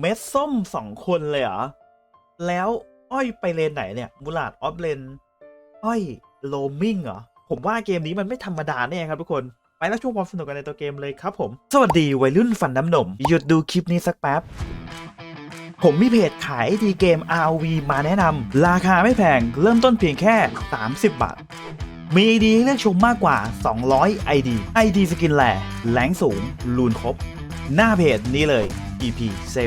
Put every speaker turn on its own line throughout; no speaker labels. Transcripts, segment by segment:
เม็ดส้มสองคนเลยเหรอ แล้วอ้อยไปเลนไหนเนี่ยมูลาดออฟเลนอ้อยโลมิงเหรอ ผมว่าเกมนี้มันไม่ธรรมดาแน่ครับทุกคน ไปแล้วช่วงความสนุกกันในตัวเกมเลยครับผม สวัสดีวัยรุ่นฟันน้ำนม หยุดดูคลิปนี้สักแป๊บ ผมมีเพจขายไอดีเกม RV มาแนะนำราคาไม่แพงเริ่มต้นเพียงแค่ 30 บาทมี ID ให้เลือกชมมากกว่า 200 ID ID สกินแหล่แรงสูง ลูนครบ หน้าเพจนี้เลย EP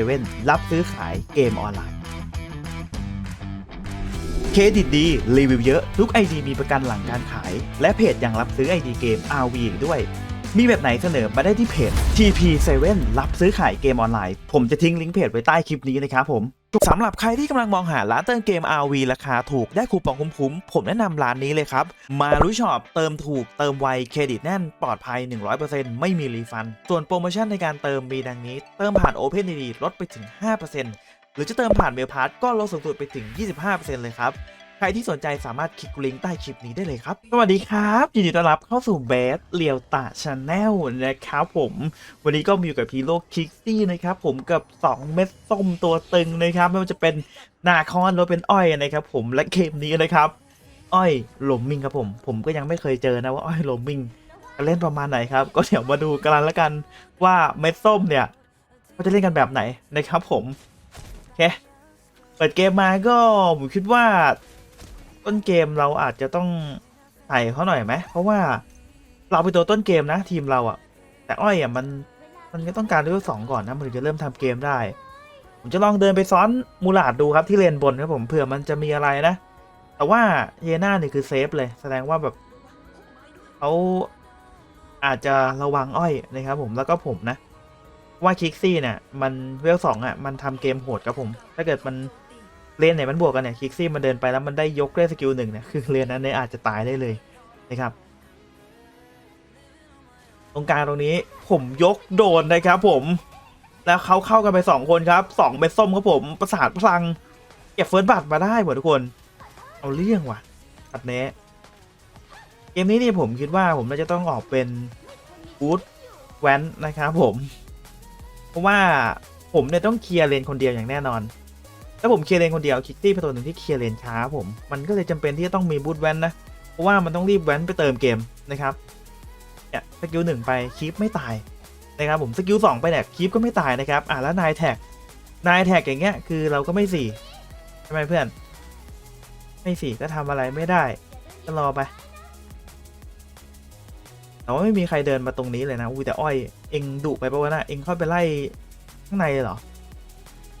7 รับซื้อขายเกมออนไลน์ เครดิตดี รีวิวเยอะ ทุกไอดีมีประกันหลังการขาย และเพจยังรับซื้อไอดีเกม RV อีกด้วย มีแบบไหนเสนอมาได้ที่เพจ TP7 รับซื้อขายเกมออนไลน์ ผมจะทิ้งลิงก์เพจไว้ใต้คลิปนี้นะครับผม สำหรับใครที่กำลังมองหาร้านเติมเกม RV ราคาถูกได้คูปองคุ้มๆ ผมแนะนำร้านนี้เลยครับ มารู้ช็อปเติมถูกเติมไวเครดิตแน่นปลอดภัย 100%ไม่มีรีฟัน ส่วนโปรโมชั่นในการเติมมีดังนี้ เติมผ่าน OpenID ลดไปถึง 5%หรือจะเติมผ่านเมลพาสก็ลดสูงสุดไปถึง 25%เลยครับ ใครที่สนใจสามารถคลิกลิงก์ใต้คลิปนี้ได้เลยครับ สวัสดีครับ ยินดีต้อนรับเข้าสู่เบสเลียวตาชาแนลนะครับผม วันนี้ก็มีอยู่กับพีโลคิกซี่นะครับผมกับ 2 เม็ดส้มตัวตึงนะครับไม่ว่าจะเป็นนาคอนหรือเป็นอ้อยนะครับผมและเกมนี้นะครับ อ้อยโลมมิงครับผม ผมก็ยังไม่เคยเจอนะว่าอ้อยโลมมิงจะเล่นประมาณไหนครับ ก็เดี๋ยวมาดูกันแล้วกันว่าเม็ดส้มเนี่ยเขาจะเล่นกันแบบไหนนะครับผมโอเคเปิดเกมมาก็ผมคิดว่า ต้นเกมเราอาจจะต้องใส่เขาหน่อยไหมเพราะว่าเราเป็นตัวต้นเกมนะทีมเราอะแต่อ้อยอะมันมันก็ต้องการเลเวลสองก่อนนะมันถึงจะเริ่มทำเกมได้ ผมจะลองเดินไปซ้อนมูลาดดูครับที่เลนบนครับผมเผื่อมันจะมีอะไรนะ แต่ว่าเฮน่าเนี่ยคือเซฟเลยแสดงว่าแบบเขาอาจจะระวังอ้อยนะครับผมแล้วก็ผมนะ ว่าคิกซี่เนี่ยมันเวลสองอะมันทำเกมโหดครับผม ถ้าเกิดมัน เลนไหนมันบวกกันเนี่ยคิกซี่มันเดินไปแล้วมันได้ยกได้สกิลหนึ่งเนี่ยคือเลนนั้นเนี่ยอาจจะตายได้เลยนะครับ ตรงกลางตรงนี้ผมยกโดนนะครับผม แล้วเขาเข้ากันไปสองคนครับสองเม็ดส้มครับผมประสานพลังเก็บเฟิร์สบัตมาได้หมดทุกคน เอาเรื่องว่ะตัดแนะเกมนี้นี่ผมคิดว่าผมน่าจะต้องออกเป็นบูธแวนนะครับผม เพราะว่าผมเนี่ยต้องเคลียร์เลนคนเดียวอย่างแน่นอน ถ้าผมเคลียร์เลนคนเดียวคิกซี่เป็นตัวหนึ่งที่เคลียร์เลนช้าผมมันก็เลยจำเป็นที่จะต้องมีบูทแวนนะเพราะว่ามันต้องรีบแวนไปเติมเกมนะครับเนี่ยสกิลหนึ่งไปคีปไม่ตายนะครับผมสกิลสองไปเนี่ยคีปก็ไม่ตายนะครับอะแล้วนายแท็กนายแท็กอย่างเงี้ยคือเราก็ไม่สี่ใช่ไหมเพื่อน ไม่สี่ก็ทำอะไรไม่ได้ก็รอไปแต่ว่าไม่มีใครเดินมาตรงนี้เลยนะอุ้ยแต่อ้อยเองดุไปปะวะนะเองเข้าไปไล่ข้างในเลยเหรอ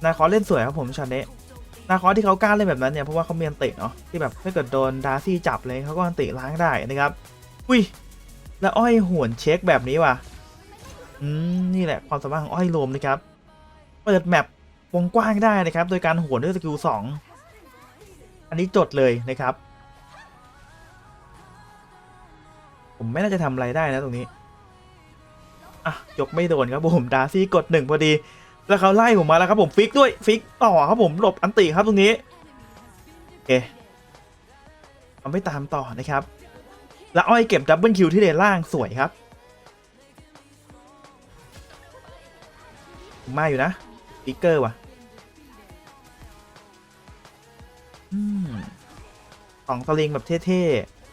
นาคอสเล่นสวยครับผมช็อตนี้นาคอที่เขากล้าเล่นแบบนั้นเนี่ยเพราะว่าเขาเมีอันติเนาะที่แบบถ้าเกิดโดนดาร์ซี่จับเลยเขาก็อันติล้างได้นะครับอุ้ยแล้วอ้อยหวนเช็คแบบนี้ว่ะอืมนี่แหละความสามารถของอ้อยโลมนะครับ เปิดแมปวงกว้างได้นะครับ โดยการหวนด้วยสกิลสองอันนี้จดเลยนะครับ ผมไม่น่าจะทำอะไรได้นะตรงนี้อะยกไม่โดนครับผมดาร์ซี่กดหนึ่งพอดี แล้วเขาไล่ผมมาแล้วครับผมฟิกด้วยฟิกต่อครับผมหลบอันติครับตรงนี้โอเคเอาไม่ตามต่อนะครับ แล้วอ้อยเก็บดับเบิลคิวที่เลนล่างสวยครับ มาอยู่นะฟิกเกอร์ว่ะอืมสองสลิงแบบเท่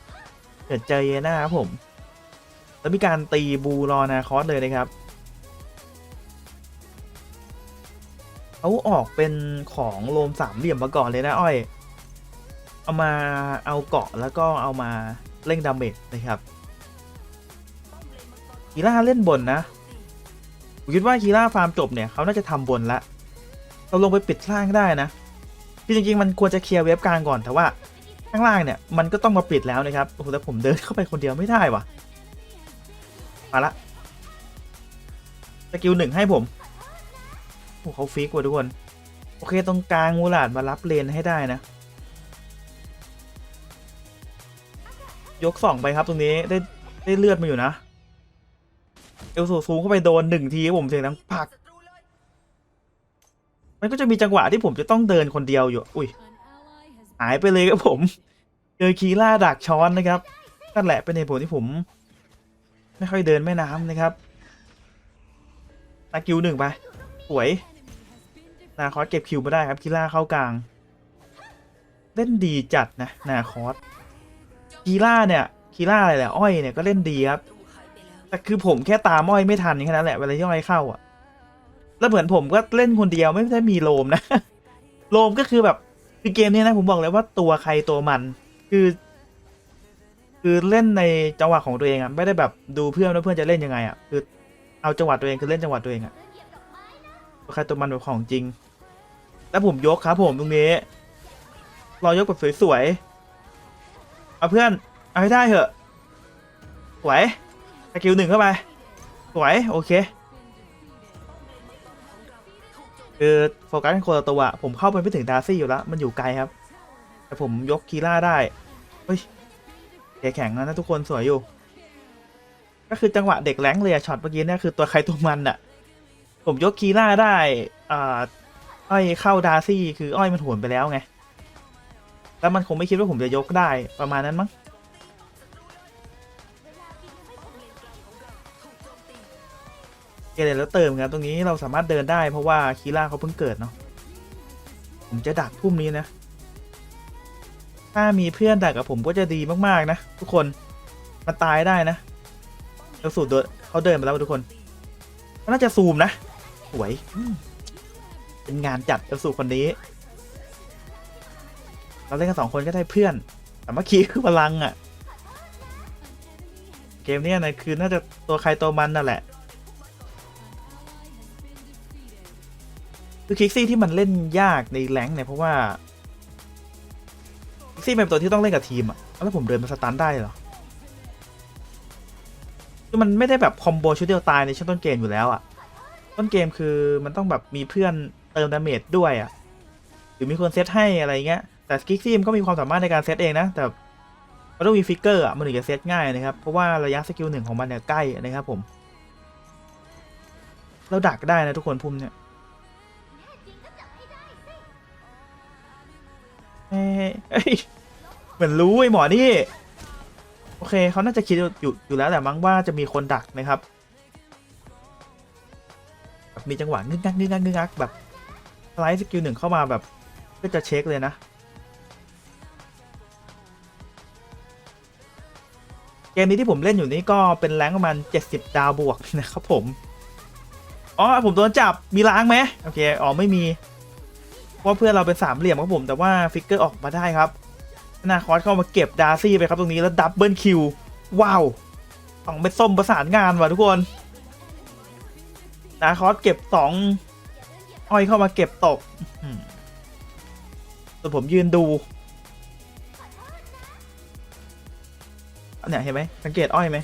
ๆเกิดเจอเยน่าครับผม แล้วมีการตีบูรอนาคอสเลยนะครับ เขาออกเป็นของโลมสามเหลี่ยมมาก่อนเลยนะอ้อย เอามาเอาเกาะแล้วก็เอามาเล่งดาเมจนะครับคีร่าเล่นบนนะผมคิดว่าคีร่าฟาร์มจบเนี่ยเขาน่าจะทำบนละเราลงไปปิดล่างได้นะคือจริงๆมันควรจะเคลียร์เว็บกลางก่อนแต่ว่าข้างล่างเนี่ยมันก็ต้องมาปิดแล้วนะครับโอ้โหแต่ผมเดินเข้าไปคนเดียวไม่ได้วะมาละสกิลหนึ่งให้ผม โอ้เขาฟิกว่ะทุกคน โอเคตรงกลางมูลาดมารับเลนให้ได้นะ ยกสองไปครับตรงนี้ได้ได้เลือดมาอยู่นะ เอลโซซูเข้าไปโดนหนึ่งทีผมเสียงดังปัก มันก็จะมีจังหวะที่ผมจะต้องเดินคนเดียวอยู่ อุ้ย หายไปเลยครับผม เจอคีล่าดักช้อนนะครับ นั่นแหละเป็นเหตุผลที่ผม ไม่ค่อยเดินแม่น้ำนะครับตากิวหนึ่งไปสวย นาคอสเก็บคิวม่ได้ครับคิล่าเข้ากลาง เล่นดีจัดนะนาคอสคีล่าเนี่ยคีล่าอะไรแหละอ้อยเนี่ยก็เล่นดีครับแต่คือผมแค่ตามอ้อยไม่ทันแค่นั้นแหละเวลาที่อ้อยเข้าอะ แล้วเหมือนผมก็เล่นคนเดียวไม่ได้มีโลมนะโลมก็คือแบบคือเกมนี้นะผมบอกเลยว่าตัวใครตัวมัน คือ คือเล่นในจังหวะของตัวเองอะไม่ได้แบบดูเพื่อนว่าเพื่อนจะเล่นยังไงอะคือ เอาจังหวะตัวเองคือเล่นจังหวะตัวเองอะตัวใครตัวมันแบบของจริง แล้วผมยกครับผมตรงนี้ รอยกแบบสวยๆ เอาเพื่อน เอาให้ได้เถอะสวยสกิลหนึ่งเข้าไปสวยโอเค คือโฟกัสเป็นคนละตัวอะผมเข้าไปไม่ถึงดาร์ซี่อยู่แล้ว มันอยู่ไกลครับ แต่ผมยกคีล่าได้เฮ้ยแกแข็งนะทุกคนสวยอยู่ ก็คือจังหวะเด็กแรงเลยอะช็อตเมื่อกี้เนี่ยคือตัวใครตัวมันอะผมยกคีล่าได้อ่า อ้อยเข้าดาร์ซี่คืออ้อยมันโหวนไปแล้วไง แล้วมันคงไม่คิดว่าผมจะยกได้ประมาณนั้นมั้ง เกเรแล้วเติมครับตรงนี้เราสามารถเดินได้เพราะว่าคีล่าเขาเพิ่งเกิดเนาะ ผมจะดักพุ่มนี้นะ ถ้ามีเพื่อนดักกับผมก็จะดีมากๆนะ ทุกคน มันตายได้นะเราสูตรเดินเขาเดินมาแล้วทุกคนเขาน่าจะซูมนะ สวยอื เป็นงานจัดเอลสูคนนี้ เราเล่นกันสองคนก็ได้เพื่อน แต่เมื่อกี้คือพลังอะ่ะ เกมเนี้ยนะคือน่าจะตัวใครตัวมันนั่นแหละ คือคิกซี่ที่มันเล่นยากในแรงเนี่ยเพราะว่าคิกซี่เป็นตัวที่ต้องเล่นกับทีมอะแล้วผมเดินมาสตันได้เหรอคือมันไม่ได้แบบคอมโบชุดเดียวตายในช่วงต้นเกมอยู่แล้วอะ ต้นเกมคือมันต้องแบบมีเพื่อน เติมดาเมจด้วยอะหรือมีคนเซตให้อะไรเงี้ยแต่คิกซี่มันก็มีความสามารถในการเซตเองนะแต่มันต้องมีฟิกเกอร์อะมันถึงจะเซตง่ายนะครับเพราะว่าระยะสกิลหนึ่งของมันเนี่ยใกล้นะครับผมเราดักได้นะทุกคนพุ่มเนี่ยเอ้ยเหมือนรู้ไอ้หมอนี่โอเคเขาน่าจะคิดอยู่อยู่แล้วแหละมั้งว่าจะมีคนดักนะครับแบบมีจังหวะงึกงักงึกงักงึกงักแบบ ไลด์สกิลหนึ่งเข้ามาแบบก็จะเช็คเลยนะ เกมนี้ที่ผมเล่นอยู่นี้ก็เป็นแรงค์ประมาณ 70 ดาวบวกนะครับผม อ๋อ ผมโดนจับมีล้างไหมโอเค อ๋อ ไม่มีเพราะว่าเพื่อนเราเป็นสามเหลี่ยมครับผม แต่ว่าฟิกเกอร์ออกมาได้ครับนาคอสเข้ามาเก็บดาร์ซี่ไปครับตรงนี้แล้วดับเบิลคิว ว้าวสองเม็ดส้มประสานงานว่ะทุกคนนาคอสเก็บสอง อ้อยเข้ามาเก็บตกอื้อหือส่ผมยืนดูเนี่ยเห็นไหมสังเกตอ้อยไหม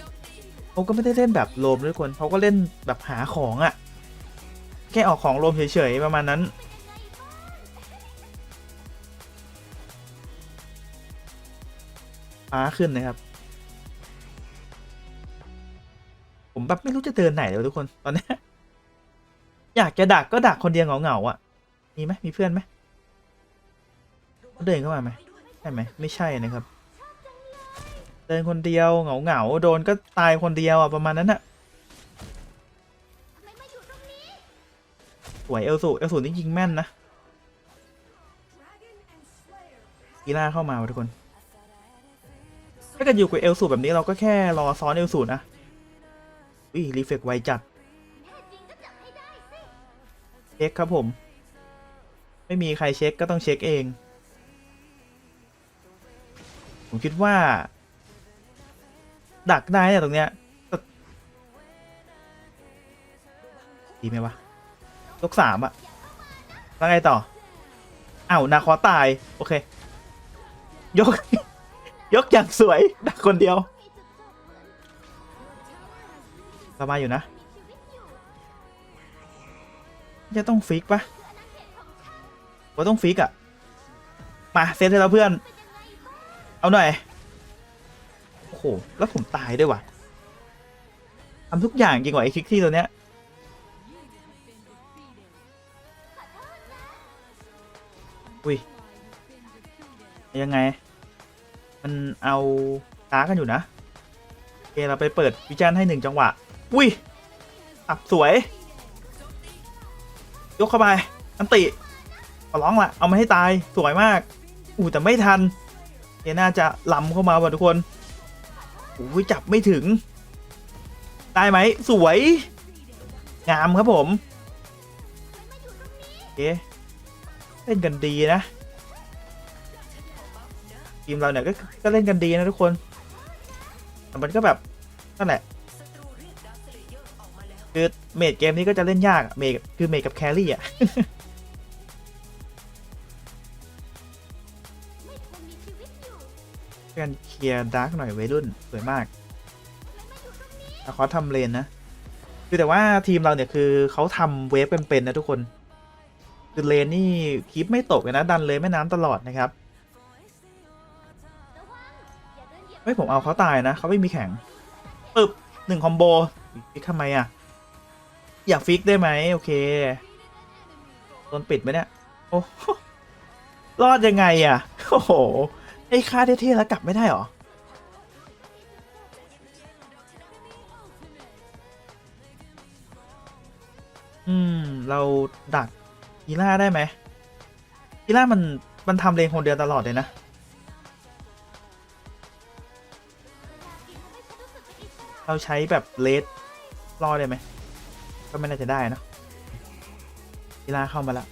เขาก็ไม่ได้เล่นแบบโลมด้วยคนเขาก็เล่นแบบหาของอะ่ะ แค่ออกของโลมเฉยๆประมาณนั้นฟ้าขึ้นนะครับ ผมแบบไม่รู้จะเดินไหนเลยทุกคนตอนนี้ อยากจะดักก็ดักคนเดียวเหงาๆอะ มีไหมมีเพื่อนไหมเดินเข้ามาไหมใช่ไหมไม่ใช่นะครับ เดินคนเดียวเหงาๆโดนก็ตายคนเดียวอะประมาณนั้นอะสวยเอลสูเอลสูนี่ยิงแม่นนะกีฬาเข้ามาทุกคน ถ้าเกิดอยู่กับเอลสูแบบนี้เราก็แค่รอซ้อนเอลสูนะอุ้ยรีเฟกไวจัด ช็คครับผม ไม่มีใครเช็คก็ต้องเช็คเอง ผมคิดว่า ดักได้เนี่ยตรงเนี้ยดีไหมวะยกสามอะแล้วไงต่ออ้าวนาคอตาย โอเค ยก ยกอย่างสวย ดักคนเดียวสบายอยู่นะ จะต้องฟิกปะว่าต้องฟิกอะมาเซตให้เราเพื่อน เอาหน่อย โอ้โห แล้วผมตายด้วยว่ะทำทุกอย่างจริงกว่าไอ้คิกที่ตัวเนี้ยอุ้ยยังไง มันเอาตากันอยู่นะโอเคเราไปเปิดวิจารณ์ให้หนึ่งจังหวะ อุ้ยอับสวย ยกเข้าไปอันติขอร้องละเอามาให้ตายสวยมากอู้แต่ไม่ทันเยน่าจะล้ำเข้ามาว่ะทุกคนอู้จับไม่ถึง ได้ไหมสวย งามครับผมโอเคเล่นกันดีนะทีมเราเนี่ยก็ก็เล่นกันดีนะทุกคนแต่มันก็แบบนั่นแหละ คือเมดเกมนี้ก็จะเล่นยากเมดคือเมดกับแครี่อะกันเคลียร์ดาร์กหน่อยวัยรุ่น สวยมากแล้วเขาทำเลนนะ คือแต่ว่าทีมเราเนี่ยคือเขาทำเวฟเป็นๆนะทุกคน คือเลนนี่คลิปไม่ตกเลยนะ ดันเลยแม่น้ำตลอดนะครับไม่ผมเอาเขาตายนะ เขาไม่มีแข่งปึ๊บหนึ่งคอมโบทำไมอะ อยากฟิกได้ไหมโอเคโดนปิดไหมเนี่ย โอ้รอดยังไงอะ โอ้โห ไอ้ค่าเท่ๆแล้วกลับไม่ได้หรอ อืม เราดักกีล่าได้ไหมกีล่ามันมันทำเลงคนเดียวตลอดเลยนะเราใช้แบบเลสรอได้ไหม ก็ไม่น่าจะได้นะกีฬาเข้ามาล้ว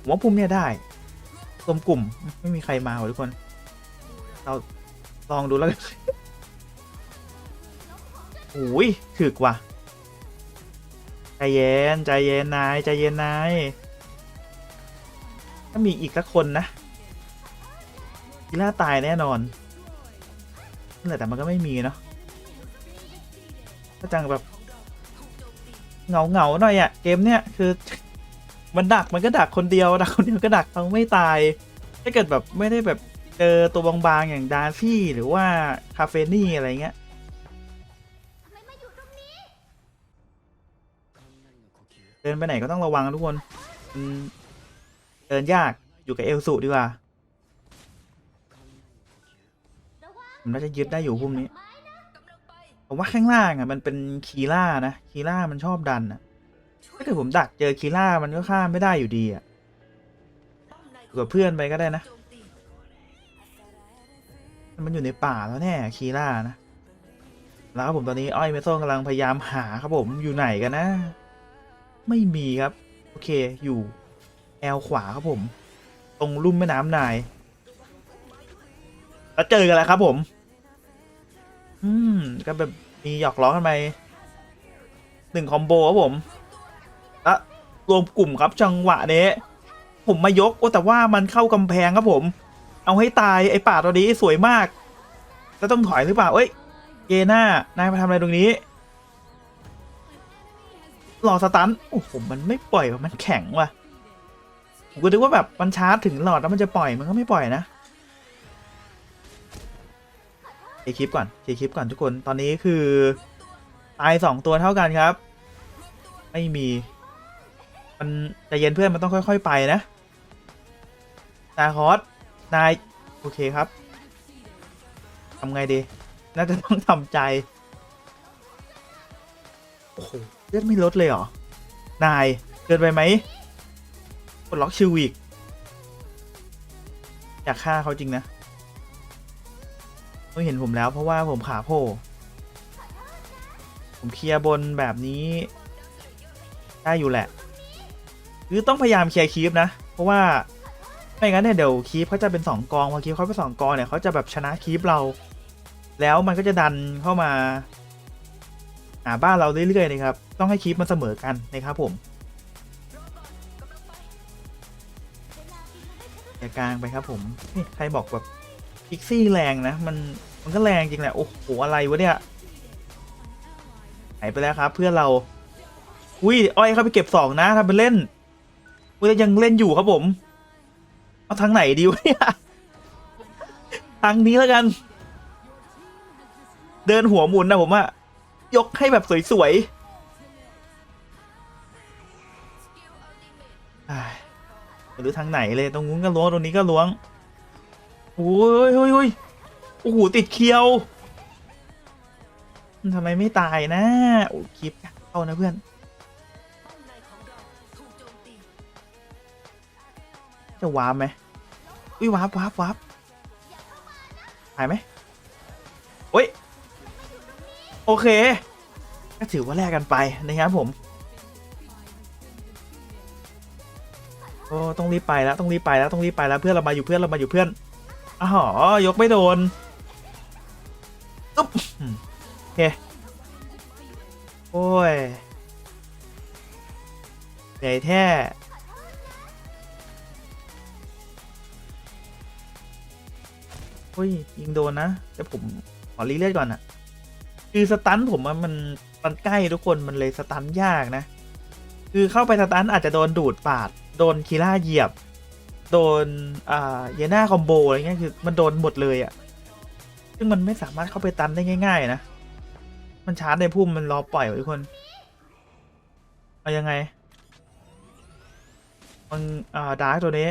ผมว่าพุ่มเนี่ยได้รวมกลุ่มไม่มีใครมาหรอทุกคน เราลองดูแล้วกันโอ้ยถึกว่ะ ใจเย็น ใจเย็นนาย ใจเย็นนาย ถ้ามีอีกสักคนนะกีฬาตายแน่นอนนั่นแหละแต่มันก็ไม่มีเนาะก็จังแบบ เหงาเหงาหน่อยอะเกมเนี้ยคือ มันดักมันก็ดักคนเดียวดักคนเดียวก็ดักเขาไม่ตาย ถ้าเกิดแบบไม่ได้แบบเจอตัวบางๆอย่างดาร์ซี่หรือว่าคาเฟนี่อะไรเงี้ยเดินไปไหนก็ต้องระวังทุกคนมันเดินยากอยู่กับเอลสุดีกว่าผมน่าจะยึดได้อยู่พุ่มนี้ ผมว่าข้างล่างอะมันเป็นคีล่านะคีล่ามันชอบดันอะถ้าเกิดผมดักเจอคีล่ามันก็ฆ่าไม่ได้อยู่ดีอะกับเพื่อนไปก็ได้นะ มันอยู่ในป่าแล้วแน่คีล่านะ แล้วครับผมตอนนี้อ้อยเมโซกำลังพยายามหาครับผมอยู่ไหนกันนะ ไม่มีครับ โอเคอยู่แอลขวาครับผม ตรงลุ่มแม่น้ำนาย แล้วเจอกันแล้วครับผม อืม ก็แบบมีหยอกล้อกันไปหนึ่งคอมโบครับผมและรวมกลุ่มครับจังหวะนี้ผมมายกโอ้แต่ว่ามันเข้ากำแพงครับผม เอาให้ตายไอ้ป่าตัวนี้สวยมากแล้วต้องถอยหรือเปล่าเอ้ยเยน่านายมาทำอะไรตรงนี้หลอดสตันโอ้โหมันไม่ปล่อยมันแข็งว่ะผมก็นึกว่าแบบมันชาร์จถึงหลอดแล้วมันจะปล่อยมันก็ไม่ปล่อยนะ เคลียร์คลิปก่อนเคลียร์คลิปก่อนทุกคนตอนนี้คือตายสองตัวเท่ากันครับ ไม่มี มันใจเย็นเพื่อนมันต้องค่อย ๆ ไปนะนาคอสนายโอเคครับทำไงดี น่าจะต้องทำใจ โอ้โหเลือดไม่ลดเลยเหรอ นายเกินไปไหมกดล็อกชิวิกอยากฆ่าเขาจริงนะ ไม่เห็นผมแล้วเพราะว่าผมขาโผล่ผมเคลียร์บนแบบนี้ ได้อยู่แหละ คือต้องพยายามเคลียร์คีฟนะ เพราะว่าไม่งั้นเนี่ยเดี๋ยวคีฟเขาจะเป็นสองกองพอคีฟเขาเป็นสองกองเนี่ยเขาจะแบบชนะคีฟเรา แล้วมันก็จะดันเข้ามาหาบ้านเราเรื่อยๆนะครับ ต้องให้คีฟมันเสมอกันนะครับผมอย่ากลางไปครับผมใครบอกแบบ พิกซี่แรงนะ มันมันก็แรงจริงแหละ โอ้โห อะไรวะเนี่ยหายไปแล้วครับ เพื่อนเราอุ้ยอ้อยเข้าไปเก็บสองนะทำเป็นเล่นอุ้ยยังเล่นอยู่ครับผม เอาทางไหนดีวะเนี่ยทางนี้แล้วกัน เดินหัวหมุนนะผมอะยกให้แบบสวยๆอ้ายไม่รู้ทางไหนเลยตรงนู้นก็ล้วงตรงนี้ก็ล้วง โอ้ยโอ้ยโอ้ยโอ้โหติดเคียวมันทำไมไม่ตายนะ โอ้คลิปเข้านะเพื่อน จะวาร์ปไหมอุ้ยวาร์ปวาร์ปวาร์ปหายไหมโอ้ย โอเค ก็ถือว่าแลกกันไปนะครับผมโอ้ต้องรีบไปแล้วต้องรีบไปแล้วต้องรีบไปแล้วเพื่อนเรามาอยู่เพื่อนเรามาอยู่เพื่อน อ๋อยกไม่โดนอึ๊บโอเคโอ้ยใหญ่แท้เฮ้ยยิงโดนนะแต่ผมขอรีเลือดก่อนอะคือสตันผมมันมันใกล้ทุกคนมันเลยสตันยากนะ คือเข้าไปสตันอาจจะโดนดูดปาด โดนคีล่าเหยียบ โดนอ่าเยน่าคอมโบอะไรเงี้ยคือมันโดนหมดเลยอะซึ่งมันไม่สามารถเข้าไปตันได้ง่าย ๆ นะ มันชาร์จในพุ่มมันรอปล่อยทุกคน เอายังไง มันอ่าดาร์กตัวนี้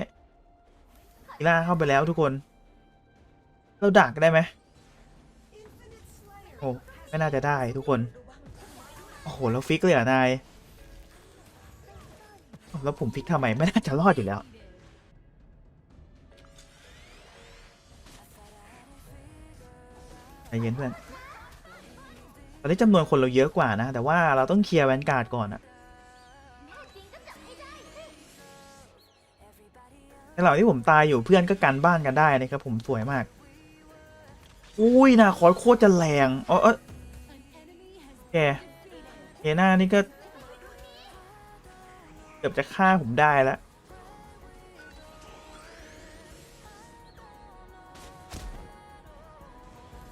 คีล่าเข้าไปแล้วทุกคน เราดักได้ไหมโอ้ไม่น่าจะได้ทุกคน โอ้โห แล้วฟิกเลยอะนาย แล้วผมฟิกทำไมไม่น่าจะรอดอยู่แล้ว ใจเย็นเพื่อน ตอนนี้จำนวนคนเราเยอะกว่านะ แต่ว่าเราต้องเคลียร์แวนการ์ดก่อนอะในระหว่าที่ผมตายอยู่เพื่อนก็กันบ้านกันได้นะครับผมสวยมาก อุ้ยนาคอโคตรจะแรงเออเออแกเฮน่านี่ก็ เกือบจะฆ่าผมได้แล้ว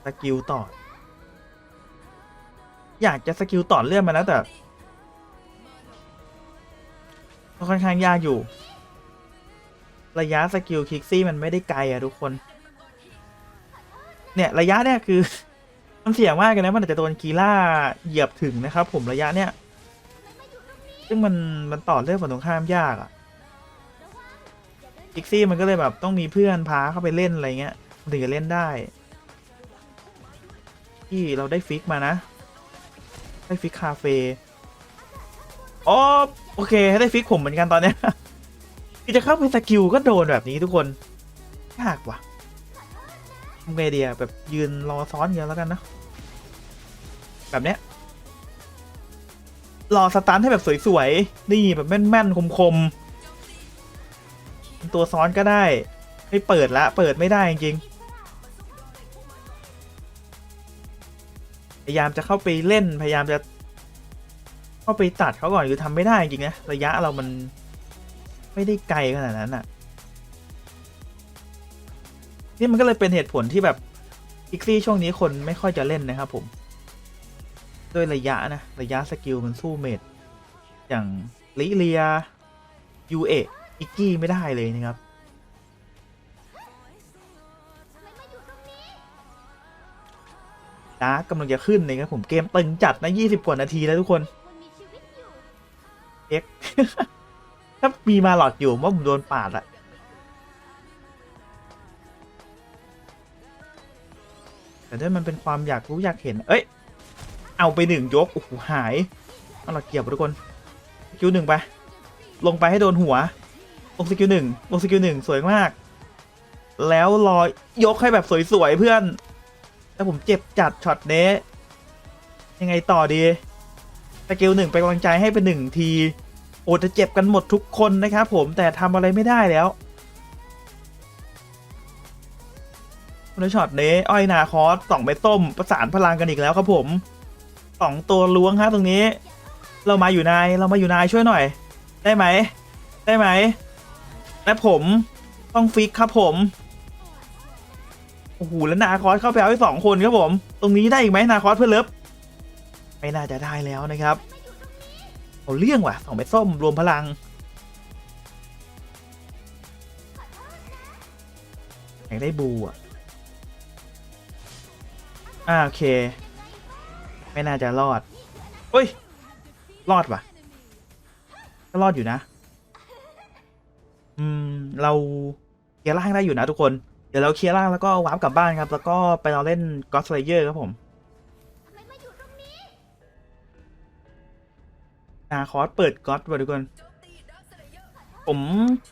สกิลต่อ อยากจะสกิลต่อเลื่อนมาแล้วแต่ก็ค่อนข้างยากอยู่ ระยะสกิลคิกซี่มันไม่ได้ไกลอะทุกคน เนี่ยระยะเนี่ยคือ มันเสี่ยงมากเลยนะมันอาจจะโดนกีล่าเหยียบถึงนะครับผมระยะเนี่ย ซึ่งมันมันต่อเรื่องฝั่งตรงข้ามยากอะคิกซี่มันก็เลยแบบต้องมีเพื่อนพาเข้าไปเล่นอะไรเงี้ยถึงจะเล่นได้ ที่เราได้ฟิกมานะ ได้ฟิกคาเฟ่อ๋อโอเคได้ฟิกผมเหมือนกันตอนเนี้ยที่จะเข้าไปสกิลก็โดนแบบนี้ทุกคนยากว่ะทำไงดีอะแบบยืนรอซ้อนเยอะแล้วกันนะ แบบเนี้ยรอสตันให้แบบสวยๆ นี่แบบแม่นๆ คมๆ ตัวซ้อนก็ได้ ไม่เปิดละ เปิดไม่ได้จริงๆ พยายามจะเข้าไปเล่นพยายามจะ เข้าไปตัดเขาก่อนคือทำไม่ได้จริงนะระยะเรามันไม่ได้ไกลขนาดนั้นอะนี่มันก็เลยเป็นเหตุผลที่แบบพิกซี่ช่วงนี้คนไม่ค่อยจะเล่นนะครับผม ด้วยระยะนะ ระยะสกิลมันสู้เมดอย่างลิเลียยูเอะอิกกี้ไม่ได้เลยนะครับ ดาร์กกำลังจะขึ้นนะครับผมเกมตึงจัดนะ20กว่านาทีแล้วทุกคนเอ็กถ้ามีมาหลอดอยู่ว่าผมโดนปาดอะแต่ถ้ามันเป็นความอยากรู้อยากเห็น เอ้ย เอาไปหนึ่งยก โอ้โห หาย เอาหลอดเกียวไปทุกคนสกิลหนึ่งไป ลงไปให้โดนหัวลงสกิลหนึ่งลงสกิลหนึ่งสวยมาก แล้วรอยยกให้แบบสวยๆเพื่อน แต่ผมเจ็บจัดช็อตเนี้ยังไงต่อดีสกิลหนึ่งไปกำลังใจให้เป็นหนึ่งที โอ้จะเจ็บกันหมดทุกคนนะครับผมแต่ทำอะไรไม่ได้แล้วในช็อตนี้อ้อยนาคอสสองเม็ดส้มประสานพลังกันอีกแล้วครับผมสองตัวล้วงฮะตรงนี้ เรามาอยู่นายเรามาอยู่นายช่วยหน่อย ได้ไหม ได้ไหมและผมต้องฟิกครับผม อ้โหแล้วนาคอสเข้าไปเอาไว้สองคนครับผม ตรงนี้ได้อีกไหมนาคอสเพื่อเลิฟไม่น่าจะได้แล้วนะครับเอาเรื่องว่ะสองเม็ดส้มรวมพลังอยากได้บูอะอ่าโอเค ไม่น่าจะรอดเฮ้ย รอดว่ะ ก็รอดอยู่นะ อืม เราเคลียร์ล่างได้อยู่นะทุกคน ดี๋ยวเราเคลียร์ล่างแล้วก็วาร์ปกลับบ้านครับ แล้วก็ไปเราเล่น God Slayer ครับผมนาคอสเปิดก็อดว่ะทุกคนผม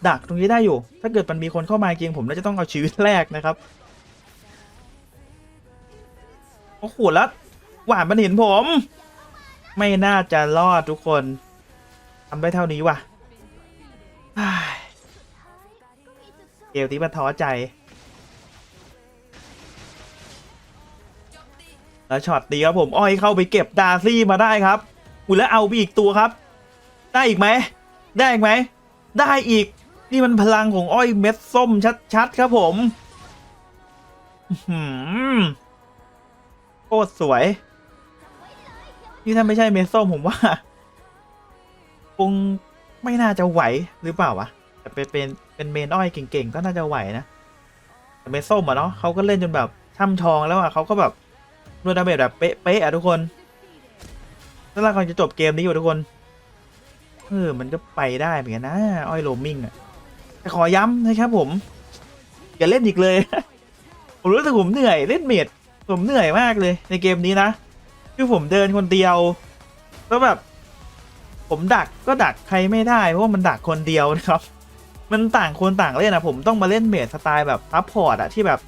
ดักตรงนี้ได้อยู่ ถ้าเกิดมันมีคนเข้ามาจริงผมน่าจะต้องเอาชีวิตแรกนะครับโอ้โหแล้วหวานมันเห็นผม ไม่น่าจะรอดทุกคนทำได้เท่านี้ว่ะเฮ้ยเกมนี้มันท้อใจ แล้วช็อตดีครับผมอ้อยเข้าไปเก็บดาร์ซี่มาได้ครับอุยแล้วเอาไปอีกตัวครับ ได้อีกไหมได้อีกไหมได้อีกนี่มันพลังของอ้อยเม็ดส้มชัดๆครับผมโคตรสวย นี่ถ้าไม่ใช่เม็ดส้มผมว่าคงไม่น่าจะไหวหรือเปล่าวะแต่เป็นเป็นเป็นเมนอ้อยเก่งๆก็น่าจะไหวนะแต่เม็ดส้มอะเนาะเขาก็เล่นจนแบบช่ำชองแล้วอะเขาก็แบบ รวดดาเมจแบบเป๊ะๆอะทุกคนแล้วเรากำลังจะจบเกมนี้อยู่ทุกคนเออมันก็ไปได้เหมือนกันนะ อ้อยโรมิงอะแต่ขอย้ำนะครับผม อย่าเล่นอีกเลย ผมรู้สึกผมเหนื่อยเล่นเมดผมเหนื่อยมากเลย ในเกมนี้นะ คือผมเดินคนเดียว แล้วแบบ ผมดักก็ดักใครไม่ได้ เพราะว่ามันดักคนเดียวนะครับ มันต่างคนต่างเล่นนะผมต้องมาเล่นเมดสไตล์แบบซับพอร์ตอะที่แบบ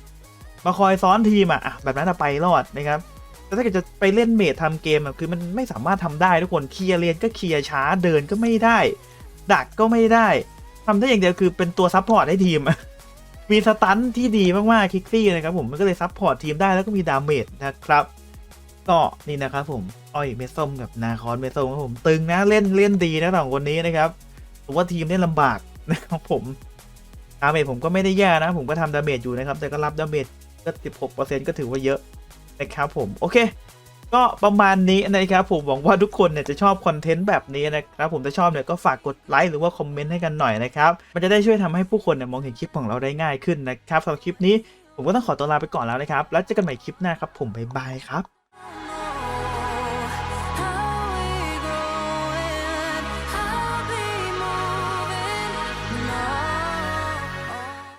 มาคอยซ้อนทีมอะอะแบบนั้นอะไปรอดนะครับแต่ถ้าเกิดจะไปเล่นเมดทำเกมอะคือมันไม่สามารถทำได้ทุกคนเคลียร์เลนก็เคลียร์ช้าเดินก็ไม่ได้ ดักก็ไม่ได้ทำได้อย่างเดียวคือเป็นตัวซับพอร์ตให้ทีมมีสตันที่ดีมากๆคิกซี่นะครับผมมันก็เลยซับพอร์ตทีมได้แล้วก็มีดาเมจนะครับก็นี่นะครับผมอ้อยเมส้มกับนาคอนเมส้มครับผมตึงนะเล่นเล่นดีนะสองคนนี้นะครับผมว่าทีมเล่นลำบากนะครับผมดาเมจผมก็ไม่ได้แย่นะ ผมก็ทำดาเมจอยู่นะครับ แต่ก็รับดาเมจ ก็ 16%ก็ถือว่าเยอะนะครับผม โอเค ก็ประมาณนี้นะครับผมหวังว่าทุกคนเนี่ยจะชอบคอนเทนต์แบบนี้นะครับผมถ้าชอบเนี่ยก็ฝากกดไลค์หรือว่าคอมเมนต์ให้กันหน่อยนะครับ มันจะได้ช่วยทำให้ผู้คนเนี่ยมองเห็นคลิปของเราได้ง่ายขึ้นนะครับสำหรับคลิปนี้ผมก็ต้องขอตัวลาไปก่อนแล้วนะครับ แล้วเจอกันใหม่คลิปหน้าครับผมบ๊ายบายครับ